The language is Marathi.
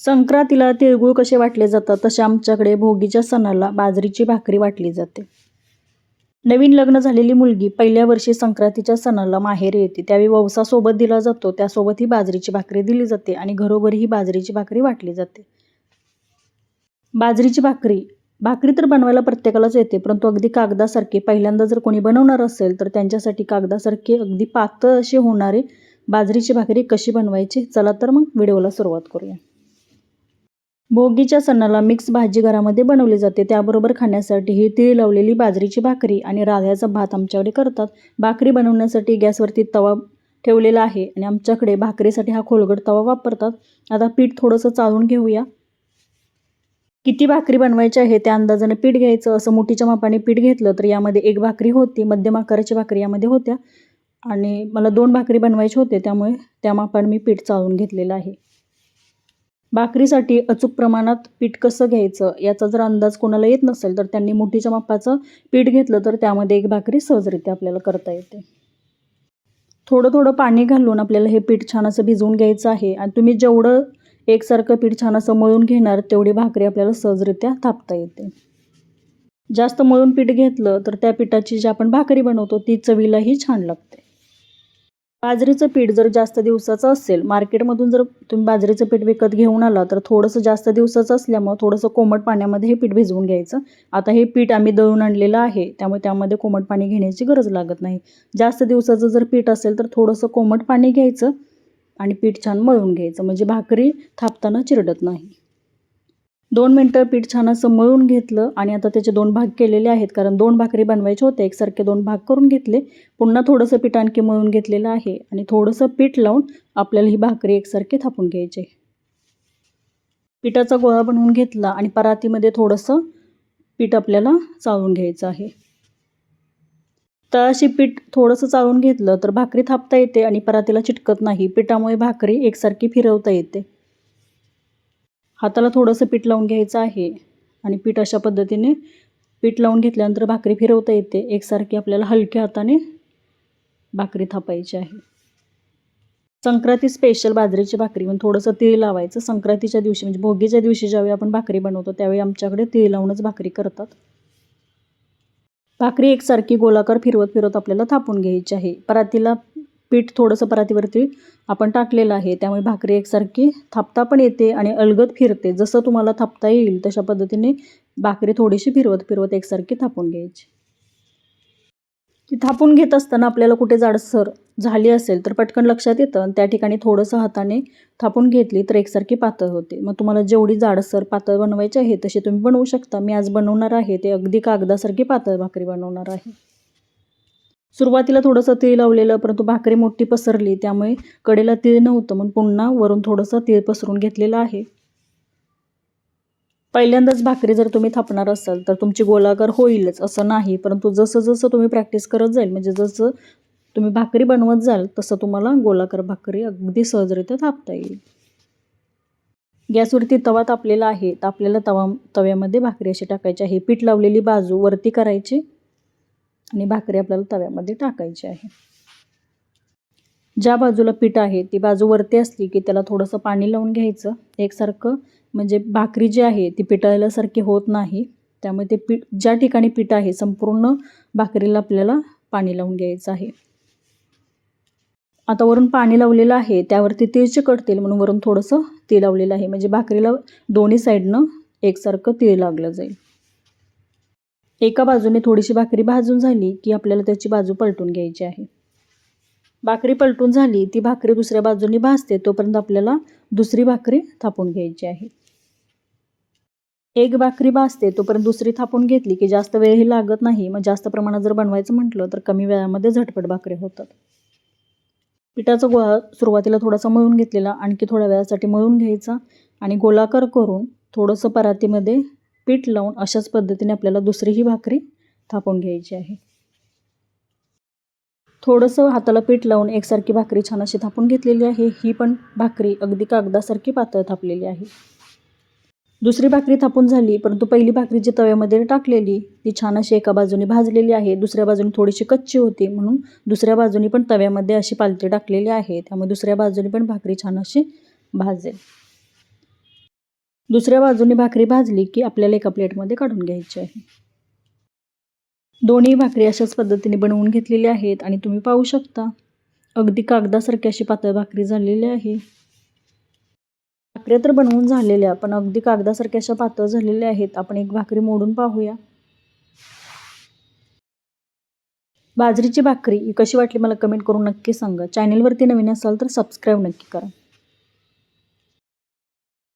संक्रांतीला तिळगुळ कसे वाटले जातात? तसे आमच्याकडे भोगीच्या सणाला बाजरीची भाकरी वाटली जाते. नवीन लग्न झालेली मुलगी पहिल्या वर्षी संक्रांतीच्या सणाला माहेर येते. त्यावेळी ववसा सोबत दिला जातो. त्यासोबत ही बाजरीची भाकरी दिली जाते आणि घरोघरी ही बाजरीची भाकरी वाटली जाते. बाजरीची भाकरी भाकरी तर बनवायला प्रत्येकालाच येते परंतु अगदी कागदासारखे पहिल्यांदा जर कोणी बनवणार असेल तर त्यांच्यासाठी कागदासारखे अगदी पातळ अशी होणारी बाजरीची भाकरी कशी बनवायची? चला तर मग व्हिडिओला सुरुवात करूया. भोगीच्या सणाला मिक्स भाजी घरामध्ये बनवली जाते. त्याबरोबर खाण्यासाठी ही तीळ लावलेली बाजरीची भाकरी आणि राध्याचा भात आमच्याकडे करतात. भाकरी बनवण्यासाठी गॅसवरती तवा ठेवलेला आहे आणि आमच्याकडे भाकरीसाठी हा खोलगट तवा वापरतात. आता पीठ थोडंसं चाळून घेऊया. किती भाकरी बनवायची आहे त्या अंदाजाने पीठ घ्यायचं. असं मोठीच्या मापाने पीठ घेतलं तर यामध्ये एक भाकरी होती मध्यम आकाराची भाकरी यामध्ये होत्या. आणि मला दोन भाकरी बनवायचे होते त्यामुळे त्या मापाने मी पीठ चाळून घेतलेलं आहे. भाकरीसाठी अचूक प्रमाणात पीठ कसं घ्यायचं याचा जर अंदाज कोणाला येत नसेल तर त्यांनी मोठीच्या मापाचं पीठ घेतलं तर त्यामध्ये एक भाकरी सहजरित्या आपल्याला करता येते. थोडं थोडं पाणी घालून आपल्याला हे पीठ छान असं भिजवून घ्यायचं आहे आणि तुम्ही जेवढं एकसारखं पीठ छान असं मळून घेणार तेवढी भाकरी आपल्याला सहजरित्या थापता येते. जास्त मळून पीठ घेतलं तर त्या पिठाची जी आपण भाकरी बनवतो ती चवीलाही छान लागते. बाजरीचं पीठ जर जास्त दिवसाचं असेल मार्केटमधून जर तुम्ही बाजरीचं पीठ विकत घेऊन आला तर थोडंसं जास्त दिवसाचं असल्यामुळं थोडंसं कोमट पाण्यामध्ये हे पीठ भिजवून घ्यायचं. आता हे पीठ आम्ही दळून आणलेलं आहे त्यामुळे त्यामध्ये कोमट पाणी घेण्याची गरज लागत नाही. जास्त दिवसाचं जर पीठ असेल तर थोडंसं कोमट पाणी घ्यायचं आणि पीठ छान मळून घ्यायचं म्हणजे भाकरी थापताना चिरडत नाही. दोन मिनटं पीठ छान असं मळून घेतलं आणि आता त्याचे दोन भाग केलेले आहेत कारण दोन भाकरी बनवायचे होते एकसारखे दोन भाग करून घेतले. पुन्हा थोडंसं पीठ आणखी मळून घेतलेलं आहे आणि थोडंसं पीठ लावून आपल्याला ही भाकरी एकसारखी थापून घ्यायची पिठाचा गोळा बनवून घेतला आणि परातीमध्ये थोडंसं पीठ आपल्याला चाळून घ्यायचं आहे. तळाशी पीठ थोडंसं चाळून घेतलं तर भाकरी थापता येते आणि परातीला चिटकत नाही. पिठामुळे भाकरी एकसारखी फिरवता येते. हाताला थोडंसं पीठ लावून घ्यायचं आहे. आणि पीठ अशा पद्धतीने पीठ लावून घेतल्यानंतर भाकरी फिरवता येते. एकसारखी आपल्याला हलक्या हाताने भाकरी थापायची आहे. संक्रांती स्पेशल बाजरीची भाकरी म्हणून थोडंसं तीळ लावायचं. संक्रांतीच्या दिवशी म्हणजे भोगीच्या दिवशी ज्यावेळी आपण भाकरी बनवतो त्यावेळी आमच्याकडे तीळ लावूनच भाकरी करतात. भाकरी एकसारखी गोलाकार फिरवत फिरवत आपल्याला थापून घ्यायची आहे. परातीला पीठ थोडंसं परातीवरती आपण टाकलेलं आहे. त्यामुळे भाकरी एकसारखी थापता पण येते आणि अलगद फिरते. जसं तुम्हाला थापता येईल तशा पद्धतीने भाकरी थोडीशी फिरवत फिरवत एकसारखी थापून घ्यायची. ती थापून घेत असताना आपल्याला कुठे जाडसर झाली असेल तर पटकन लक्षात येतं. आणि त्या ठिकाणी थोडंसं हाताने थापून घेतली तर एकसारखी पातळ होते. मग तुम्हाला जेवढी जाडसर पातळ बनवायची आहे तशी तुम्ही बनवू शकता. मी आज बनवणार आहे ते अगदी कागदासारखी पातळ भाकरी बनवणार आहे. सुरुवातीला थोडंसं तीळ लावलेलं परंतु भाकरी मोठी पसरली त्यामुळे कडेला तीळ नव्हतं म्हणून पुन्हा वरून थोडंसं तीळ पसरून घेतलेलं आहे. पहिल्यांदाच भाकरी जर तुम्ही थापणार असाल तर तुमची गोलाकार होईलच असं नाही परंतु जसं जसं तुम्ही प्रॅक्टिस करत जाईल म्हणजे जसं तुम्ही भाकरी बनवत जाल तसं तुम्हाला गोलाकार भाकरी अगदी सहजरित्या थापता येईल. गॅसवरती तवा तापलेला आहे तर आपल्याला तवा तव्यामध्ये भाकरी अशी टाकायची आहे. पीठ लावलेली बाजू वरती करायची. आणि भाकरी आपल्याला तव्यामध्ये टाकायची आहे. ज्या बाजूला पीठ आहे ती बाजू वरती असली की त्याला थोडंसं पाणी लावून घ्यायचं. एकसारखं म्हणजे भाकरी जी आहे ती पिटाळल्यासारखी होत नाही. त्यामुळे ते पीठ ज्या ठिकाणी पीठ आहे संपूर्ण भाकरीला आपल्याला पाणी लावून घ्यायचं आहे. आता वरून पाणी लावलेलं आहे त्यावरती तीळ चिकटतील म्हणून वरून थोडंसं तीळ लावलेलं आहे. म्हणजे भाकरीला दोन्ही साईडनं एकसारखं तीळ लागलं जाईल. एका बाजूने थोडीशी भाकरी भाजून झाली की आपल्याला त्याची बाजू पलटून घ्यायची आहे. भाकरी पलटून झाली ती भाकरी दुसऱ्या बाजूने भाजते तोपर्यंत आपल्याला दुसरी भाकरी थापून घ्यायची आहे. एक भाकरी भाजते तोपर्यंत दुसरी थापून घेतली की जास्त वेळही लागत नाही. मग जास्त प्रमाणात जर बनवायचं म्हटलं तर कमी वेळामध्ये झटपट भाकरी होतात. पिठाचा गोळा सुरुवातीला थोडासा मळून घेतलेला आणखी थोड्या वेळासाठी मळून घ्यायचा आणि गोलाकार करून थोडंसं परातीमध्ये पीठ लावून अशाच पद्धतीने आपल्याला दुसरीही भाकरी थापून घ्यायची आहे. थोडंसं हाताला पीठ लावून एकसारखी भाकरी छान अशी थापून घेतलेली आहे. ही पण भाकरी अगदी कागदासारखी पातळ थापलेली आहे. दुसरी भाकरी थापून झाली परंतु पहिली भाकरी जी तव्यामध्ये टाकलेली ती छान अशी एका बाजूने भाजलेली आहे. दुसऱ्या बाजूने थोडीशी कच्ची होती म्हणून दुसऱ्या बाजूने पण तव्यामध्ये अशी पालती टाकलेली आहे. त्यामुळे दुसऱ्या बाजूने पण भाकरी छान अशी भाजेल. दुसऱ्या बाजूने भाकरी भाजली की आपल्याला एका प्लेटमध्ये काढून घ्यायची आहे. दोन्ही भाकरी अशाच पद्धतीने बनवून घेतलेल्या आहेत आणि तुम्ही पाहू शकता. अगदी कागदासारखी अशी पातळ भाकरी झालेली आहे. भाकऱ्या तर बनवून झालेल्या पण अगदी कागदासारख्या अशा पातळ झालेल्या आहेत. आपण एक भाकरी मोडून पाहूया. बाजरीची भाकरी कशी वाटली मला कमेंट करून नक्की सांगा. चॅनेलवरती नवीन असाल तर सबस्क्राईब नक्की करा.